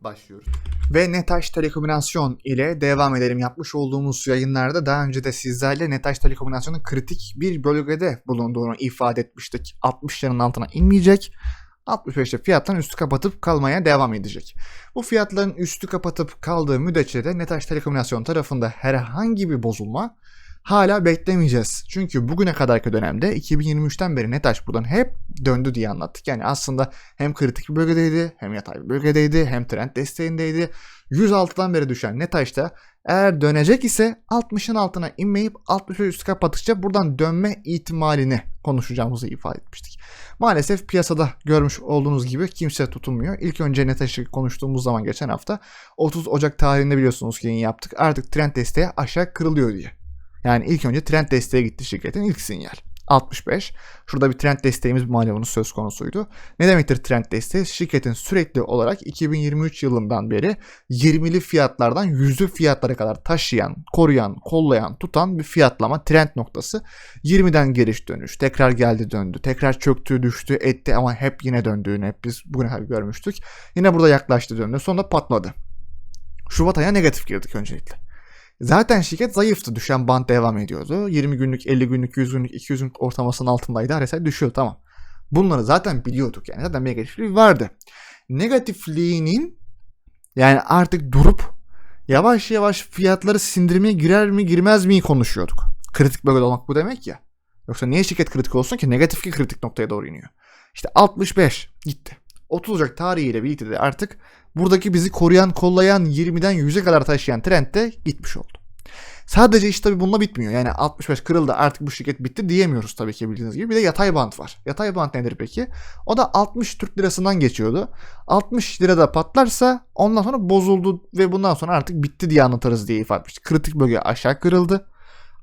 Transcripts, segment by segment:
başlıyoruz. Ve Netaş Telekomünikasyon ile devam edelim. Yapmış olduğumuz yayınlarda daha önce de sizlerle Netaş Telekomünikasyon'un kritik bir bölgede bulunduğunu ifade etmiştik. 60 liranın altına inmeyecek. 65'te fiyattan üstü kapatıp kalmaya devam edecek. Bu fiyatların üstü kapatıp kaldığı müddetçe de Netaş Telekomünikasyon tarafında herhangi bir bozulma hala beklemeyeceğiz. Çünkü bugüne kadarki dönemde 2023'ten beri Netaş buradan hep döndü diye anlattık. Yani aslında hem kritik bir bölgedeydi, hem yatay bir bölgedeydi, hem trend desteğindeydi. 106'dan beri düşen Netaş'ta eğer dönecek ise 60'ın altına inmeyip 65 üstü kapattıkça buradan dönme ihtimalini konuşacağımızı ifade etmiştik. Maalesef piyasada görmüş olduğunuz gibi kimse tutunmuyor. İlk önce Netaş'ı konuştuğumuz zaman geçen hafta 30 Ocak tarihinde biliyorsunuz ki yaptık. Artık trend desteği aşağı kırılıyor diye. Yani ilk önce trend desteğe gitti şirketin ilk sinyal. 65. Şurada bir trend desteğimiz malumunuz söz konusuydu. Ne demektir trend desteği? Şirketin sürekli olarak 2023 yılından beri 20'li fiyatlardan 100'lü fiyatlara kadar taşıyan, koruyan, kollayan, tutan bir fiyatlama trend noktası. 20'den geriş dönüş, tekrar geldi döndü, tekrar çöktü, düştü, etti ama hep yine döndüğünü hep biz bugüne kadar görmüştük. Yine burada yaklaştı döndü, sonra patladı. Şubat ayına negatif girdik öncelikle. Zaten şirket zayıftı. Düşen band devam ediyordu. 20 günlük, 50 günlük, 100 günlük, 200 günlük ortalamasının altındaydı. RSI düşüyor tamam. Bunları zaten biliyorduk yani. Zaten negatifliği vardı. Negatifliğinin yani artık durup yavaş yavaş fiyatları sindirmeye girer mi girmez mi konuşuyorduk. Kritik bölgede olmak bu demek ya. Yoksa niye şirket kritik olsun ki? Negatif ki kritik noktaya doğru iniyor. İşte 65 gitti. 30 Ocak tarihiyle birlikte de artık buradaki bizi koruyan, kollayan 20'den 100'e kadar taşıyan trend de gitmiş oldu. Sadece iş tabii bununla bitmiyor. Yani 65 kırıldı artık bu şirket bitti diyemiyoruz tabii ki bildiğiniz gibi. Bir de yatay bant var. Yatay bant nedir peki? O da 60 Türk lirasından geçiyordu. 60 lirada patlarsa ondan sonra bozuldu ve bundan sonra artık bitti diye anlatırız diye ifade etmiştik. Kritik bölge aşağı kırıldı.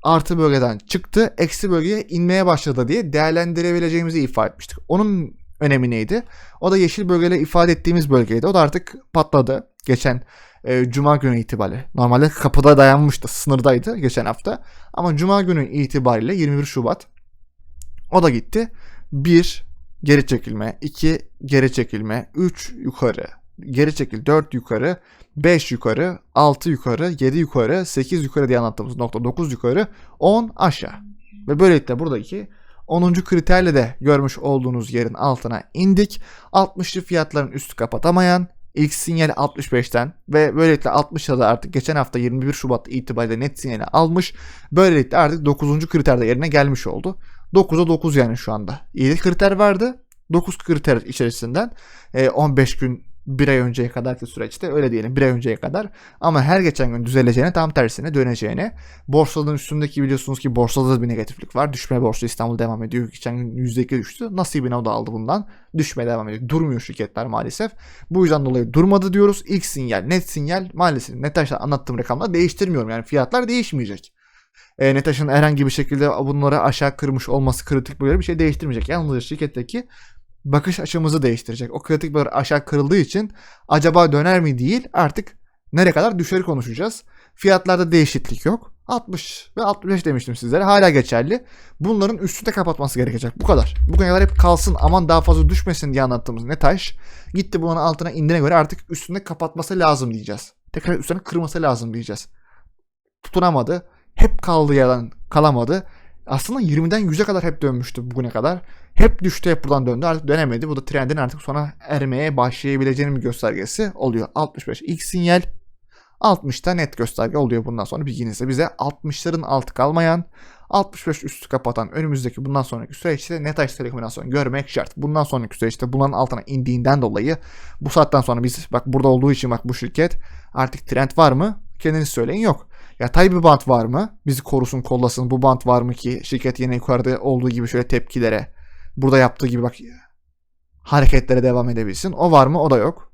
Artı bölgeden çıktı. Eksi bölgeye inmeye başladı diye değerlendirebileceğimizi ifade etmiştik. Onun önemi neydi? O da yeşil bölgeyle ifade ettiğimiz bölgeydi. O da artık patladı. Geçen e, Cuma günü itibariyle. Normalde kapıda dayanmıştı, sınırdaydı geçen hafta. Ama Cuma günü itibariyle 21 Şubat o da gitti. 1 geri çekilme, 2 geri çekilme, 3 yukarı, geri çekil 4 yukarı, 5 yukarı, 6 yukarı, 7 yukarı, 8 yukarı diye anlattığımız nokta 9 yukarı, 10 aşağı. Ve böylelikle buradaki 10. kriterle de görmüş olduğunuz yerin altına indik. 60'lı fiyatların üstü kapatamayan ilk sinyali 65'ten ve böylelikle 60'a da artık geçen hafta 21 Şubat itibariyle net sinyali almış. Böylelikle artık 9. kriterde yerine gelmiş oldu. 9'a 9 yani şu anda. 7 kriter vardı. 9 kriter içerisinden 15 gün bir ay önceye kadarki süreçte öyle diyelim bir ay önceye kadar ama her geçen gün düzeleceğine tam tersine döneceğine borsaların üstündeki biliyorsunuz ki borsada da bir negatiflik var. Düşme borsa İstanbul devam ediyor. Geçen gün %2 düştü. Nasibine o da aldı bundan. Düşmeye devam ediyor. Durmuyor şirketler maalesef. Bu yüzden dolayı durmadı diyoruz. İlk sinyal net sinyal maalesef Netaş'ta anlattığım rakamla değiştirmiyorum. Yani fiyatlar değişmeyecek. E, Netaş'ın herhangi bir şekilde bunları aşağı kırmış olması kritik bir şey değiştirmeyecek. Yalnızca şirketteki bakış açımızı değiştirecek. O kritik böyle aşağı kırıldığı için acaba döner mi değil artık nereye kadar düşeri konuşacağız. Fiyatlarda değişiklik yok. 60 ve 65 demiştim sizlere. Hala geçerli. Bunların üstünde kapatması gerekecek. Bu kadar. Bugüne kadar hep kalsın aman daha fazla düşmesin diye anlattığımız Netaş gitti bunun altına indiğine göre artık üstünde kapatması lazım diyeceğiz. Tekrar üstüne kırması lazım diyeceğiz. Tutunamadı. Hep kaldığı yerden kalamadı. Aslında 20'den 100'e kadar hep dönmüştü bugüne kadar. Hep düştü hep buradan döndü artık dönemedi. Bu da trendin artık sona ermeye başlayabileceğinin bir göstergesi oluyor. 65 ilk sinyal 60'ta net gösterge oluyor bundan sonra bilginizde. Bize 60'ların altı kalmayan 65 üstü kapatan önümüzdeki bundan sonraki süreçte Netaş telekomünikasyon görmek şart. Bundan sonraki süreçte bunların altına indiğinden dolayı bu saatten sonra biz bak burada olduğu için bak bu şirket artık trend var mı? Kendiniz söyleyin yok. Yatay bir bant var mı? Bizi korusun kollasın bu bant var mı ki şirket yine yukarıda olduğu gibi şöyle tepkilere burada yaptığı gibi bak hareketlere devam edebilsin. O var mı? O da yok.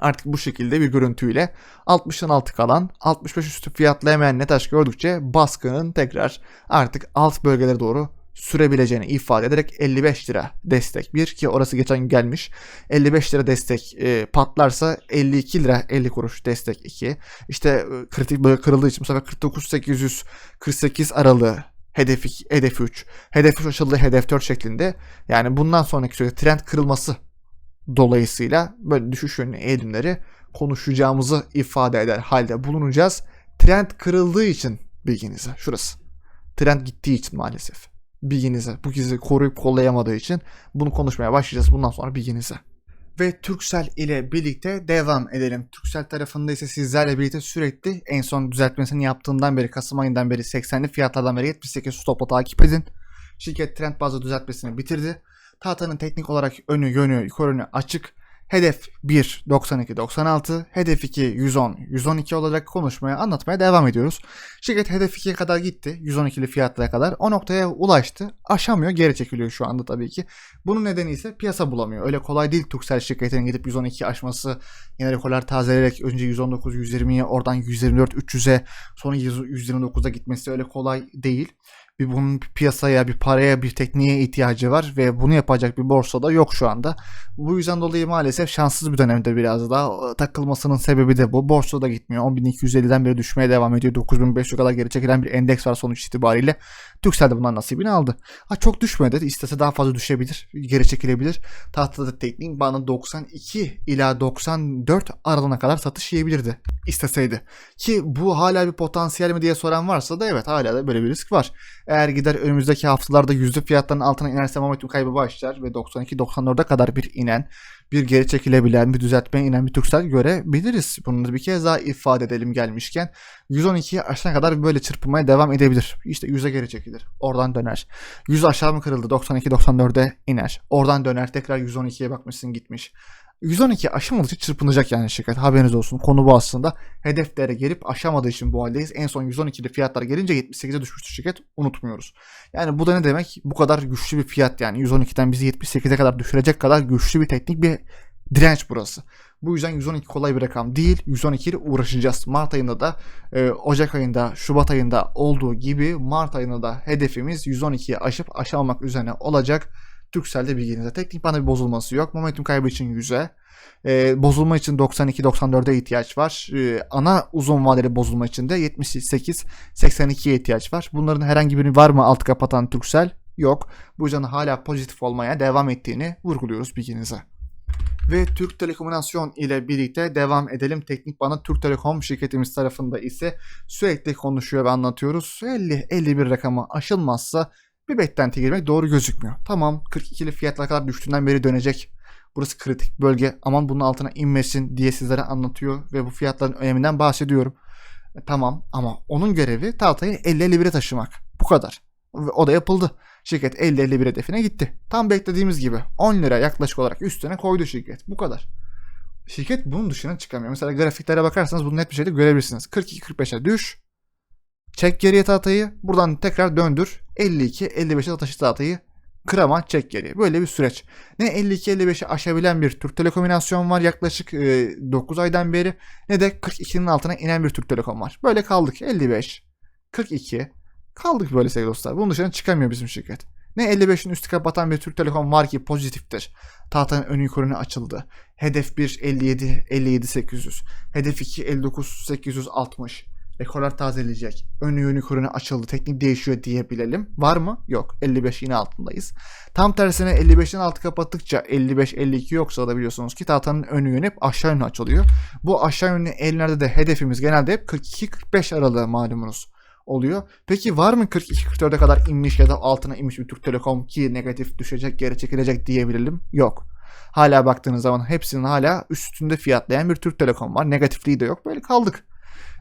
Artık bu şekilde bir görüntüyle 60'dan altı kalan 65 üstü fiyatlayamayan Netaş gördükçe baskının tekrar artık alt bölgelere doğru sürebileceğini ifade ederek 55 lira destek 1 ki orası geçen gün gelmiş. 55 lira destek e, patlarsa 52 lira 50 kuruş destek 2. İşte e, kritik bölge kırıldığı için bu sefer 49.848 aralığı hedef 2, hedef 3, hedef 3 açıldı hedef 4 şeklinde. Yani bundan sonraki süreçte trend kırılması dolayısıyla böyle düşüş yönlü eğilimleri konuşacağımızı ifade eder halde bulunacağız. Trend kırıldığı için bilginize şurası. Trend gittiği için maalesef. Bilginize. Bu gizli koruyup kollayamadığı için bunu konuşmaya başlayacağız bundan sonra bilginize. Ve Turkcell ile birlikte devam edelim. Turkcell tarafında ise sizlerle birlikte sürekli en son düzeltmesini yaptığından beri Kasım ayından beri 80'li fiyatlardan beri 78 stopla takip edin. Şirket trend bazlı düzeltmesini bitirdi. Tahtanın teknik olarak önü, yönü, yukarı yönü açık. Hedef 1 92 96, hedef 2 110 112 olarak konuşmaya, anlatmaya devam ediyoruz. Şirket hedef 2'ye kadar gitti. 112'li fiyatlara kadar. O noktaya ulaştı. Aşamıyor, geri çekiliyor şu anda tabii ki. Bunun nedeni ise piyasa bulamıyor. Öyle kolay değil Turkcell şirketinin gidip 112 aşması, yine rekorlar tazeleyerek önce 119 120'ye, oradan 124 300'e, sonra 129'a gitmesi öyle kolay değil bir bunun bir piyasaya, bir paraya, bir tekniğe ihtiyacı var ve bunu yapacak bir borsada yok şu anda. Bu yüzden dolayı maalesef şanssız bir dönemde biraz daha takılmasının sebebi de bu. Borsada gitmiyor. 10.250'den beri düşmeye devam ediyor. 9.500 kadar geri çekilen bir endeks var sonuç itibariyle. Türksel de bundan nasibini aldı. Ha çok düşmedi. İstese daha fazla düşebilir. Geri çekilebilir. Tahtada teknik bana 92 ila 94 aralığına kadar satış yiyebilirdi. isteseydi. Ki bu hala bir potansiyel mi diye soran varsa da evet hala da böyle bir risk var. Eğer gider önümüzdeki haftalarda yüzde fiyatların altına inerse momentum kaybı başlar ve 92-94'e kadar bir inen bir geri çekilebilen bir düzeltmeye inen bir Turkcell görebiliriz. Bunu bir kez daha ifade edelim gelmişken. 112'yi aşana kadar böyle çırpınmaya devam edebilir. İşte 100'e geri çekilir. Oradan döner. 100 aşağı mı kırıldı? 92-94'e iner. Oradan döner. Tekrar 112'ye bakmışsın gitmiş. 112 aşamadıkça çırpınacak yani şirket. Haberiniz olsun. Konu bu aslında. Hedeflere gelip aşamadığı için bu haldeyiz. En son 112'de fiyatlar gelince 78'e düşmüştü şirket. Unutmuyoruz. Yani bu da ne demek? Bu kadar güçlü bir fiyat yani. 112'den bizi 78'e kadar düşürecek kadar güçlü bir teknik bir direnç burası. Bu yüzden 112 kolay bir rakam değil. 112 ile uğraşacağız. Mart ayında da, e, Ocak ayında, Şubat ayında olduğu gibi Mart ayında da hedefimiz 112'yi aşıp aşamamak üzerine olacak. Turkcell'de bilginize. Teknik bana bir bozulması yok. Momentum kaybı için 100'e. E, bozulma için 92-94'e ihtiyaç var. E, ana uzun vadeli bozulma için de 78-82'ye ihtiyaç var. Bunların herhangi biri var mı altı kapatan Turkcell? Yok. Bu yüzden hala pozitif olmaya devam ettiğini vurguluyoruz bilginize. Ve Türk Telekomünikasyon ile birlikte devam edelim. Teknik bana Türk Telekom şirketimiz tarafında ise sürekli konuşuyor ve anlatıyoruz. 50-51 rakamı aşılmazsa bir beklenti girmek doğru gözükmüyor. Tamam 42'li fiyatlar kadar düştüğünden beri dönecek. Burası kritik bölge. Aman bunun altına inmesin diye sizlere anlatıyor ve bu fiyatların öneminden bahsediyorum. E, tamam ama onun görevi tahtayı 50-51'e taşımak. Bu kadar. Ve o da yapıldı. Şirket 50-51 hedefine gitti. Tam beklediğimiz gibi 10 lira yaklaşık olarak üstüne koydu şirket. Bu kadar. Şirket bunun dışına çıkamıyor. Mesela grafiklere bakarsanız bunu net bir şekilde görebilirsiniz. 42-45'e düş. Çek geriye tahtayı. Buradan tekrar döndür. 52-55'e taşı tahtayı. Kırama çek geriye. Böyle bir süreç. Ne 52-55'i aşabilen bir Türk Telekomünasyon var yaklaşık e, 9 aydan beri ne de 42'nin altına inen bir Türk Telekom var. Böyle kaldık 55, 42 kaldık böyle sevgili dostlar. Bunun dışına çıkamıyor bizim şirket. Ne 55'in üstü kapatan bir Türk Telekom var ki pozitiftir. Tahtanın önü yukarı açıldı. Hedef 1 57 57 800. Hedef 2 59 860 rekorlar tazeleyecek. Önü yönü korunu açıldı. Teknik değişiyor diyebilelim. Var mı? Yok. 55 yine altındayız. Tam tersine 55'in altı kapattıkça 55-52 yoksa da biliyorsunuz ki tahtanın önü yönü hep aşağı yönlü açılıyor. Bu aşağı yönlü eğilimlerde de hedefimiz genelde hep 42-45 aralığı malumunuz oluyor. Peki var mı 42-44'e kadar inmiş ya da altına inmiş bir Türk Telekom ki negatif düşecek, geri çekilecek diyebilelim? Yok. Hala baktığınız zaman hepsinin hala üstünde fiyatlayan bir Türk Telekom var. Negatifliği de yok. Böyle kaldık.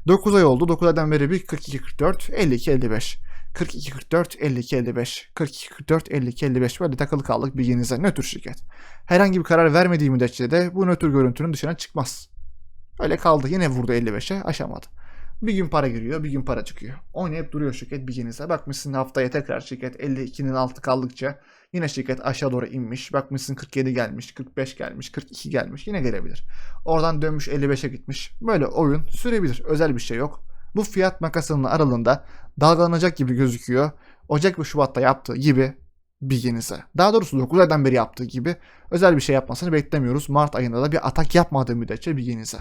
9 ay oldu. 9 aydan beri bir 42 44 52 55. 42 44 52 55. 42 44 52 55 böyle takılı kaldık bilginize nötr şirket. Herhangi bir karar vermediği müddetçe de bu nötr görüntünün dışına çıkmaz. Öyle kaldı. Yine vurdu 55'e aşamadı. Bir gün para giriyor, bir gün para çıkıyor. Oynayıp duruyor şirket bilginize. Bakmışsın haftaya tekrar şirket 52'nin altı kaldıkça Yine şirket aşağı doğru inmiş. Bakmışsın 47 gelmiş, 45 gelmiş, 42 gelmiş. Yine gelebilir. Oradan dönmüş 55'e gitmiş. Böyle oyun sürebilir. Özel bir şey yok. Bu fiyat makasının aralığında dalgalanacak gibi gözüküyor. Ocak ve Şubat'ta yaptığı gibi bilginize. Daha doğrusu 9 aydan beri yaptığı gibi özel bir şey yapmasını beklemiyoruz. Mart ayında da bir atak yapmadığı müddetçe bilginize.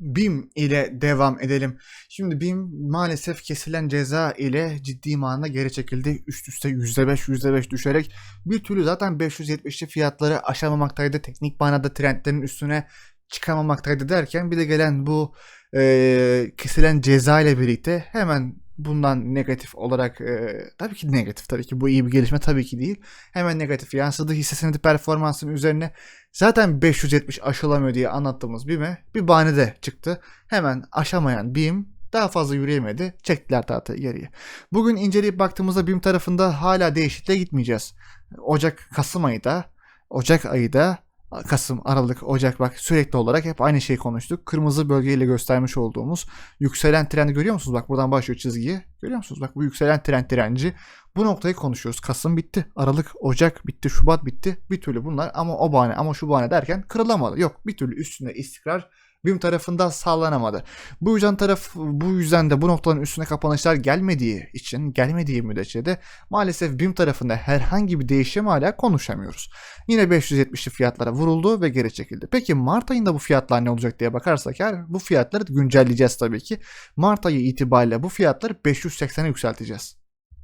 BİM ile devam edelim. Şimdi BİM maalesef kesilen ceza ile ciddi manada geri çekildi. Üst üste %5 %5 düşerek bir türlü zaten 570'li fiyatları aşamamaktaydı. Teknik manada trendlerin üstüne çıkamamaktaydı derken bir de gelen bu e, kesilen ceza ile birlikte hemen bundan negatif olarak e, tabii ki negatif tabii ki bu iyi bir gelişme tabii ki değil. Hemen negatif yansıdı hisse senedi performansının üzerine zaten 570 aşılamıyor diye anlattığımız BİM'e bir bahane de çıktı. Hemen aşamayan BİM daha fazla yürüyemedi. Çektiler tahtı geriye. Bugün inceleyip baktığımızda BİM tarafında hala değişikliğe gitmeyeceğiz. Ocak, Kasım ayı da, Ocak ayı da Kasım, Aralık, Ocak bak sürekli olarak hep aynı şeyi konuştuk. Kırmızı bölgeyle göstermiş olduğumuz yükselen trendi görüyor musunuz? Bak buradan başlıyor çizgiyi. Görüyor musunuz? Bak bu yükselen trend direnci. Bu noktayı konuşuyoruz. Kasım bitti. Aralık, Ocak bitti. Şubat bitti. Bir türlü bunlar ama o bahane ama şu bahane derken kırılamadı. Yok bir türlü üstünde istikrar BİM tarafında sağlanamadı. Bu yüzden taraf bu yüzden de bu noktaların üstüne kapanışlar gelmediği için gelmediği müddetçe de maalesef BİM tarafında herhangi bir değişim hala konuşamıyoruz. Yine 570'li fiyatlara vuruldu ve geri çekildi. Peki Mart ayında bu fiyatlar ne olacak diye bakarsak eğer bu fiyatları güncelleyeceğiz tabii ki. Mart ayı itibariyle bu fiyatları 580'e yükselteceğiz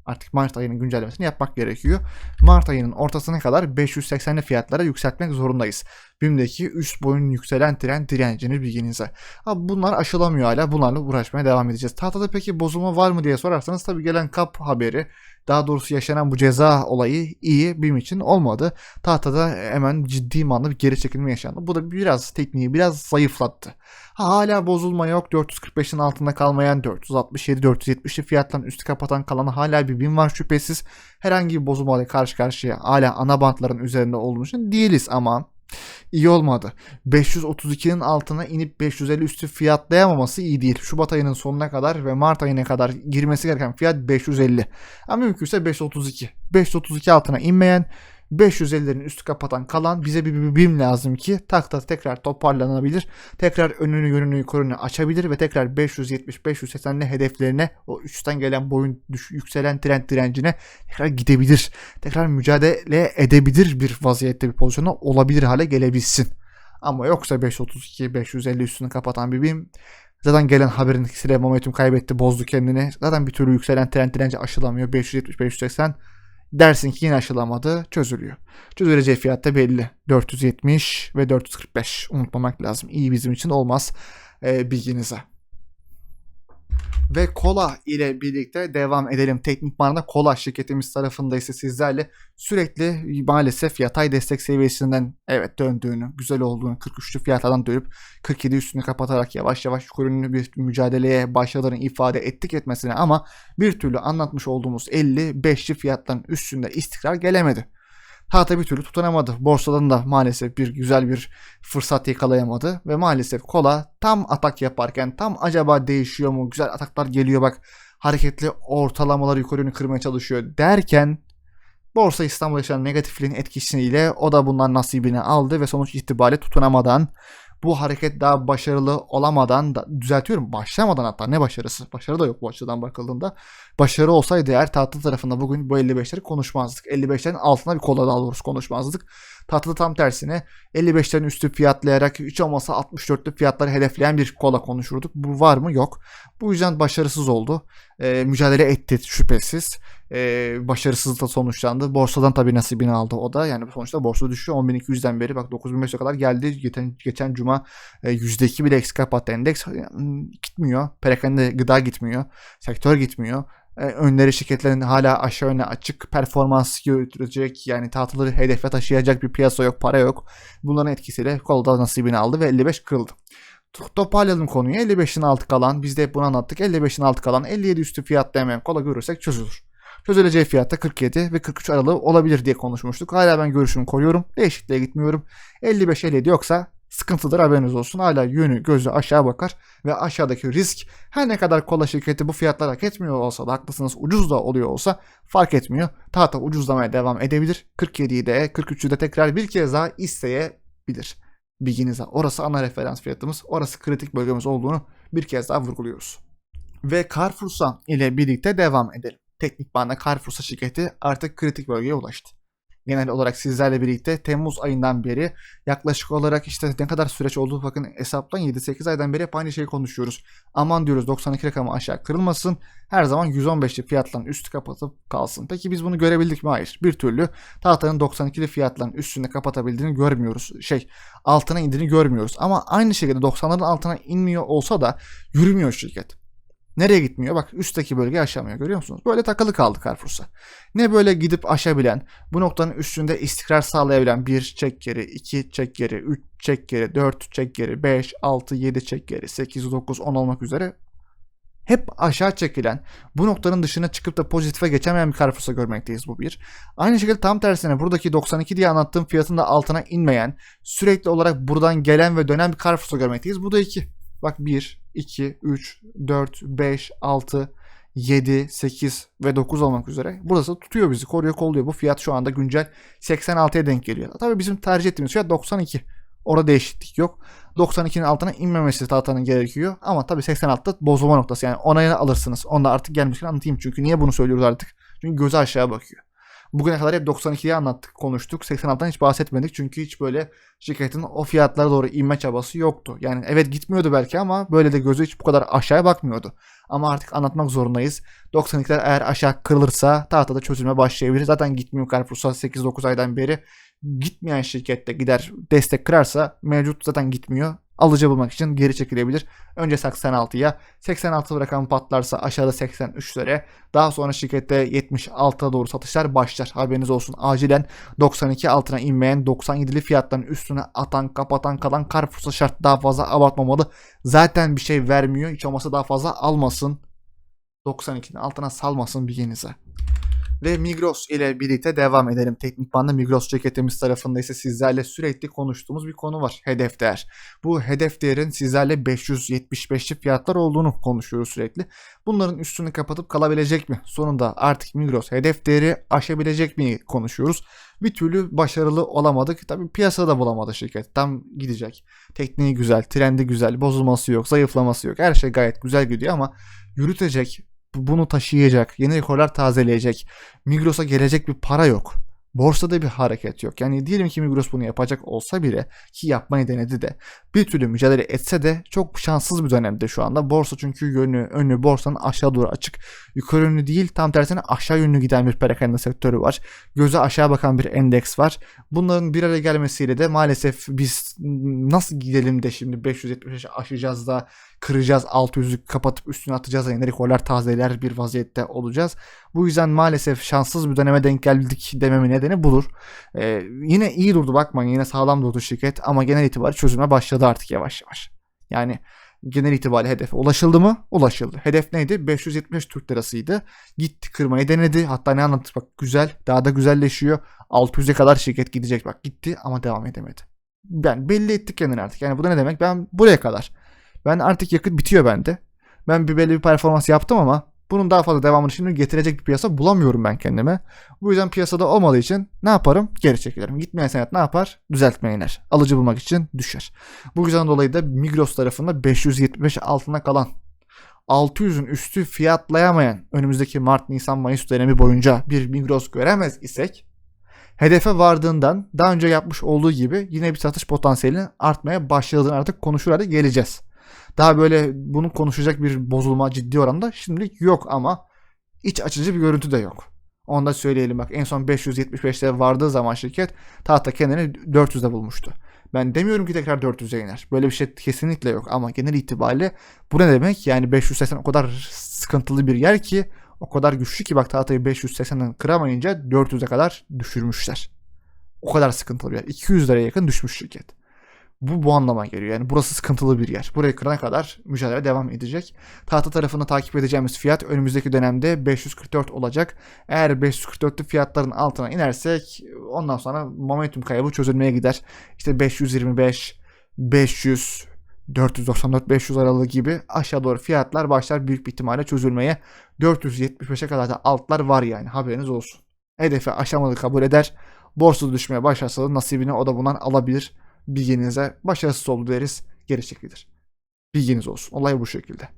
artık Mart ayının güncellemesini yapmak gerekiyor. Mart ayının ortasına kadar 580'li fiyatlara yükseltmek zorundayız. BİM'deki üst boyun yükselen tren direncini bilginize. Abi bunlar aşılamıyor hala. Bunlarla uğraşmaya devam edeceğiz. Tahtada peki bozulma var mı diye sorarsanız tabii gelen kap haberi daha doğrusu yaşanan bu ceza olayı iyi BİM için olmadı. Tahtada hemen ciddi manada bir geri çekilme yaşandı. Bu da biraz tekniği biraz zayıflattı. Ha, hala bozulma yok. 445'in altında kalmayan 467-470'li fiyattan üstü kapatan kalan hala bir BİM var şüphesiz. Herhangi bir bozulmayla karşı karşıya hala ana bantların üzerinde olduğumuz için değiliz ama iyi olmadı. 532'nin altına inip 550 üstü fiyatlayamaması iyi değil. Şubat ayının sonuna kadar ve Mart ayına kadar girmesi gereken fiyat 550. Ama mümkünse 532. 532 altına inmeyen 550'lerin üstü kapatan kalan bize bir, BİM lazım ki takta tekrar toparlanabilir. Tekrar önünü yönünü korunu açabilir ve tekrar 570-580'li hedeflerine o üstten gelen boyun düş, yükselen trend direncine tekrar gidebilir. Tekrar mücadele edebilir bir vaziyette bir pozisyona olabilir hale gelebilsin. Ama yoksa 532-550 üstünü kapatan bir BİM Zaten gelen haberin ikisiyle momentum kaybetti, bozdu kendini. Zaten bir türlü yükselen trend direnci aşılamıyor. 570-580 dersin ki yine aşılamadı çözülüyor. Çözüleceği fiyat da belli. 470 ve 445 unutmamak lazım. İyi bizim için olmaz e, bilginize. Ve Kola ile birlikte devam edelim. Teknik manada Kola şirketimiz tarafında ise sizlerle sürekli maalesef yatay destek seviyesinden evet döndüğünü, güzel olduğunu, 43'lü fiyatlardan dönüp 47 üstünü kapatarak yavaş yavaş yukarı bir mücadeleye başladığını ifade ettik etmesine ama bir türlü anlatmış olduğumuz 55'li fiyatların üstünde istikrar gelemedi. Tahta bir türlü tutunamadı. Borsadan da maalesef bir güzel bir fırsat yakalayamadı. Ve maalesef kola tam atak yaparken tam acaba değişiyor mu? Güzel ataklar geliyor bak. Hareketli ortalamalar yukarı yönlü kırmaya çalışıyor derken Borsa İstanbul yaşanan negatifliğin etkisiyle o da bundan nasibini aldı ve sonuç itibariyle tutunamadan bu hareket daha başarılı olamadan da, düzeltiyorum. Başlamadan hatta ne başarısı? Başarı da yok bu açıdan bakıldığında. Başarı olsaydı eğer tahta tarafında bugün bu 55'leri konuşmazdık. 55'lerin altına bir kola daha doğrusu konuşmazdık. Tahtada tam tersine 55'lerin üstü fiyatlayarak hiç olmasa 64'lü fiyatları hedefleyen bir kola konuşurduk. Bu var mı? Yok. Bu yüzden başarısız oldu. E, mücadele etti şüphesiz e, başarısızlıkla sonuçlandı. Borsadan tabii nasibini aldı o da. Yani sonuçta borsa düşüyor. 10.200'den beri bak 9.500'e kadar geldi. Geçen, geçen cuma e, %2 bile eksik kapattı endeks. Yani, gitmiyor. Perakende gıda gitmiyor. Sektör gitmiyor. E, önleri şirketlerin hala aşağı öne açık performans götürecek yani tahtaları hedefe taşıyacak bir piyasa yok, para yok. Bunların etkisiyle kolda nasibini aldı ve 55 kırıldı toparlayalım konuyu. 55'in altı kalan, biz de hep bunu anlattık. 55'in altı kalan 57 üstü fiyat hemen kola görürsek çözülür. Çözüleceği fiyatta 47 ve 43 aralığı olabilir diye konuşmuştuk. Hala ben görüşümü koruyorum. Değişikliğe gitmiyorum. 55-57 yoksa sıkıntıdır haberiniz olsun. Hala yönü gözü aşağı bakar ve aşağıdaki risk her ne kadar kola şirketi bu fiyatlara hak etmiyor olsa da haklısınız ucuz da oluyor olsa fark etmiyor. Tahta ucuzlamaya devam edebilir. 47'yi de 43'ü de tekrar bir kez daha isteyebilir. Bilginize orası ana referans fiyatımız orası kritik bölgemiz olduğunu bir kez daha vurguluyoruz. Ve Carrefour'sa ile birlikte devam edelim. Teknik banda Carrefour'sa şirketi artık kritik bölgeye ulaştı. Genel olarak sizlerle birlikte Temmuz ayından beri yaklaşık olarak işte ne kadar süreç olduğu bakın hesaptan 7-8 aydan beri hep aynı şeyi konuşuyoruz. Aman diyoruz 92 rakamı aşağı kırılmasın. Her zaman 115'li fiyatların üstü kapatıp kalsın. Peki biz bunu görebildik mi? Hayır. Bir türlü tahtanın 92'li fiyatların üstünde kapatabildiğini görmüyoruz. Şey altına indiğini görmüyoruz. Ama aynı şekilde 90'ların altına inmiyor olsa da yürümüyor şirket. Nereye gitmiyor? Bak üstteki bölge aşamıyor görüyor musunuz? Böyle takılı kaldı Carrefour'sa. Ne böyle gidip aşabilen, bu noktanın üstünde istikrar sağlayabilen 1 çek geri, 2 çek geri, 3 çek geri, 4 çek geri, 5, 6, 7 çek geri, 8, 9, 10 olmak üzere hep aşağı çekilen, bu noktanın dışına çıkıp da pozitife geçemeyen bir Carrefour'sa görmekteyiz bu bir. Aynı şekilde tam tersine buradaki 92 diye anlattığım fiyatın da altına inmeyen, sürekli olarak buradan gelen ve dönen bir Carrefour'sa görmekteyiz. Bu da 2. Bak 1, 2, 3, 4, 5, 6, 7, 8 ve 9 olmak üzere. Burası tutuyor bizi, koruyor, kolluyor. Bu fiyat şu anda güncel 86'ya denk geliyor. Tabii bizim tercih ettiğimiz fiyat 92. Orada değişiklik yok. 92'nin altına inmemesi tahtanın gerekiyor. Ama tabii 86'da bozulma noktası. Yani onayını alırsınız. Onu da artık gelmişken anlatayım. Çünkü niye bunu söylüyoruz artık? Çünkü gözü aşağı bakıyor. Bugüne kadar hep 92'yi anlattık, konuştuk. 86'dan hiç bahsetmedik. Çünkü hiç böyle şirketin o fiyatlara doğru inme çabası yoktu. Yani evet gitmiyordu belki ama böyle de gözü hiç bu kadar aşağıya bakmıyordu. Ama artık anlatmak zorundayız. 92'ler eğer aşağı kırılırsa tahtada çözülme başlayabilir. Zaten gitmiyor Carrefour'sa 8-9 aydan beri. Gitmeyen şirkette gider destek kırarsa mevcut zaten gitmiyor. Alıcı bulmak için geri çekilebilir. Önce 86'ya, 86 rakam patlarsa aşağıda 83'lere, daha sonra şirkette 76'a doğru satışlar başlar. Haberiniz olsun. Acilen 92 altına inmeyen 97'li fiyatların üstüne atan, kapatan kalan Carrefour'sa şart daha fazla abartmamalı. Zaten bir şey vermiyor. Hiç olmazsa daha fazla almasın. 92'nin altına salmasın bilginize. Ve Migros ile birlikte devam edelim. Teknik banda Migros şirketimiz tarafında ise sizlerle sürekli konuştuğumuz bir konu var. Hedef değer. Bu hedef değerin sizlerle 575'li fiyatlar olduğunu konuşuyoruz sürekli. Bunların üstünü kapatıp kalabilecek mi? Sonunda artık Migros hedef değeri aşabilecek mi konuşuyoruz. Bir türlü başarılı olamadık. Tabii piyasada bulamadı şirket. Tam gidecek. Tekniği güzel, trendi güzel, bozulması yok, zayıflaması yok. Her şey gayet güzel gidiyor ama yürütecek, bunu taşıyacak, yeni rekorlar tazeleyecek, Migros'a gelecek bir para yok. Borsada bir hareket yok. Yani diyelim ki Migros bunu yapacak olsa bile ki yapmayı denedi de bir türlü mücadele etse de çok şanssız bir dönemde şu anda. Borsa çünkü yönü, önü borsanın aşağı doğru açık. Yukarı yönlü değil tam tersine aşağı yönlü giden bir perakende sektörü var. Göze aşağı bakan bir endeks var. Bunların bir araya gelmesiyle de maalesef biz nasıl gidelim de şimdi 575 aşacağız da kıracağız 600'ü kapatıp üstüne atacağız yeni rekorlar tazeler bir vaziyette olacağız. Bu yüzden maalesef şanssız bir döneme denk geldik dememin nedeni budur. Ee, yine iyi durdu bakmayın yine sağlam durdu şirket ama genel itibariyle çözüme başladı artık yavaş yavaş. Yani genel itibariyle hedefe ulaşıldı mı? Ulaşıldı. Hedef neydi? 575 Türk lirasıydı. Gitti kırmayı denedi. Hatta ne anlattık bak güzel. Daha da güzelleşiyor. 600'e kadar şirket gidecek bak gitti ama devam edemedi. Ben belli ettik kendini artık. Yani bu da ne demek? Ben buraya kadar. Ben artık yakıt bitiyor bende. Ben bir belli bir performans yaptım ama bunun daha fazla devamını şimdi getirecek bir piyasa bulamıyorum ben kendime. Bu yüzden piyasada olmadığı için ne yaparım? Geri çekilirim. Gitmeyen senet ne yapar? Düzeltmeye iner. Alıcı bulmak için düşer. Bu yüzden dolayı da Migros tarafında 575 altına kalan 600'ün üstü fiyatlayamayan önümüzdeki Mart, Nisan, Mayıs dönemi boyunca bir Migros göremez isek hedefe vardığından daha önce yapmış olduğu gibi yine bir satış potansiyelinin artmaya başladığını artık konuşur hale geleceğiz. Daha böyle bunu konuşacak bir bozulma ciddi oranda şimdilik yok ama iç açıcı bir görüntü de yok. Onu da söyleyelim bak en son 575'te vardığı zaman şirket tahta kendini 400'de bulmuştu. Ben demiyorum ki tekrar 400'e iner. Böyle bir şey kesinlikle yok ama genel itibariyle bu ne demek? Yani 580 o kadar sıkıntılı bir yer ki o kadar güçlü ki bak tahtayı 580'den kıramayınca 400'e kadar düşürmüşler. O kadar sıkıntılı bir yer. 200 liraya yakın düşmüş şirket. Bu bu anlama geliyor. Yani burası sıkıntılı bir yer. Burayı kırana kadar mücadele devam edecek. Tahta tarafını takip edeceğimiz fiyat önümüzdeki dönemde 544 olacak. Eğer 544'lü fiyatların altına inersek ondan sonra momentum kaybı çözülmeye gider. İşte 525 500 494-500 aralığı gibi aşağı doğru fiyatlar başlar büyük bir ihtimalle çözülmeye. 475'e kadar da altlar var yani haberiniz olsun. Hedefi aşamalı kabul eder. Borsa düşmeye başlarsa da nasibini o da bundan alabilir. Bilginize başarısız oldu deriz. Geri çekilir. Bilginiz olsun. Olay bu şekilde.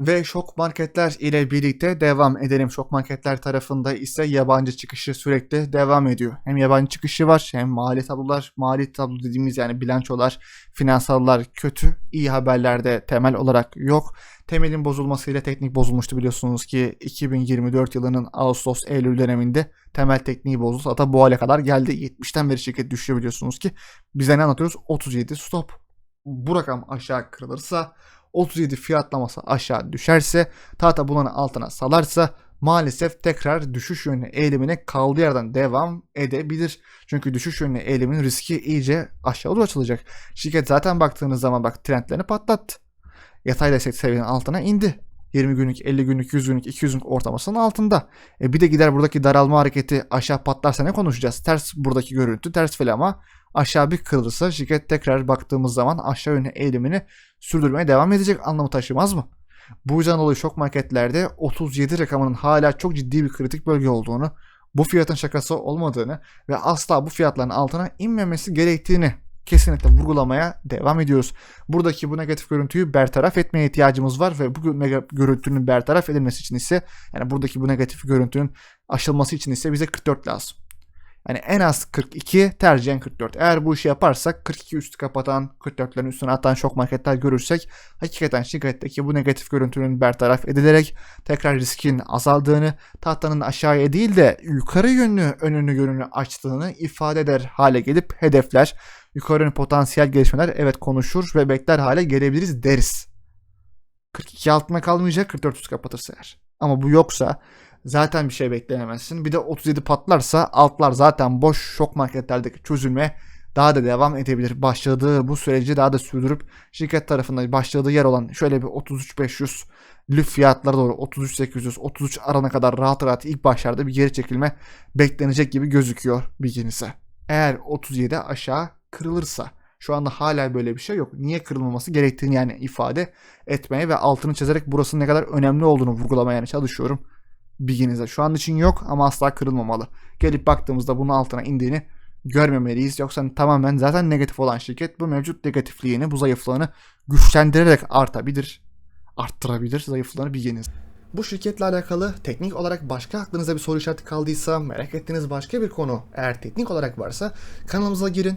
Ve şok marketler ile birlikte devam edelim. Şok marketler tarafında ise yabancı çıkışı sürekli devam ediyor. Hem yabancı çıkışı var hem mali tablolar, mali tablo dediğimiz yani bilançolar, finansallar kötü. İyi haberlerde temel olarak yok. Temelin bozulmasıyla teknik bozulmuştu biliyorsunuz ki 2024 yılının Ağustos-Eylül döneminde temel tekniği bozuldu. Hatta bu hale kadar geldi. 70'ten beri şirket düşüyor biliyorsunuz ki. Bize ne anlatıyoruz? 37 stop. Bu rakam aşağı kırılırsa 37 fiyatlaması aşağı düşerse tahta bunun altına salarsa maalesef tekrar düşüş yönlü eğilimine kaldığı yerden devam edebilir. Çünkü düşüş yönlü eğilimin riski iyice aşağı doğru açılacak. Şirket zaten baktığınız zaman bak trendlerini patlattı. Yatay destek seviyenin altına indi. 20 günlük, 50 günlük, 100 günlük, 200 günlük ortalamasının altında. E bir de gider buradaki daralma hareketi aşağı patlarsa ne konuşacağız? Ters buradaki görüntü ters fil ama aşağı bir kırılırsa şirket tekrar baktığımız zaman aşağı yönlü eğilimini sürdürmeye devam edecek anlamı taşımaz mı? Bu yüzden dolayı şok marketlerde 37 rakamının hala çok ciddi bir kritik bölge olduğunu, bu fiyatın şakası olmadığını ve asla bu fiyatların altına inmemesi gerektiğini kesinlikle vurgulamaya devam ediyoruz. Buradaki bu negatif görüntüyü bertaraf etmeye ihtiyacımız var ve bu görüntünün bertaraf edilmesi için ise yani buradaki bu negatif görüntünün aşılması için ise bize 44 lazım. Yani en az 42 tercihen 44. Eğer bu işi yaparsak 42 üstü kapatan 44'lerin üstüne atan şok marketler görürsek hakikaten şirketteki bu negatif görüntünün bertaraf edilerek tekrar riskin azaldığını tahtanın aşağıya değil de yukarı yönlü önünü yönünü açtığını ifade eder hale gelip hedefler yukarı yönlü potansiyel gelişmeler evet konuşur ve bekler hale gelebiliriz deriz. 42 altına kalmayacak 44 üstü kapatırsa eğer. Ama bu yoksa zaten bir şey bekleyemezsin. Bir de 37 patlarsa altlar zaten boş şok marketlerdeki çözülme daha da devam edebilir. Başladığı bu süreci daha da sürdürüp şirket tarafında başladığı yer olan şöyle bir 33.500 lüf fiyatlara doğru 33.800 33 arana kadar rahat rahat ilk başlarda bir geri çekilme beklenecek gibi gözüküyor bilginize. Eğer 37 aşağı kırılırsa şu anda hala böyle bir şey yok. Niye kırılmaması gerektiğini yani ifade etmeye ve altını çizerek burasının ne kadar önemli olduğunu vurgulamaya yani çalışıyorum bilginize. Şu an için yok ama asla kırılmamalı. Gelip baktığımızda bunun altına indiğini görmemeliyiz. Yoksa tamamen zaten negatif olan şirket bu mevcut negatifliğini, bu zayıflığını güçlendirerek artabilir, arttırabilir zayıflığını bilginiz. Bu şirketle alakalı teknik olarak başka aklınıza bir soru işareti kaldıysa, merak ettiğiniz başka bir konu eğer teknik olarak varsa kanalımıza girin,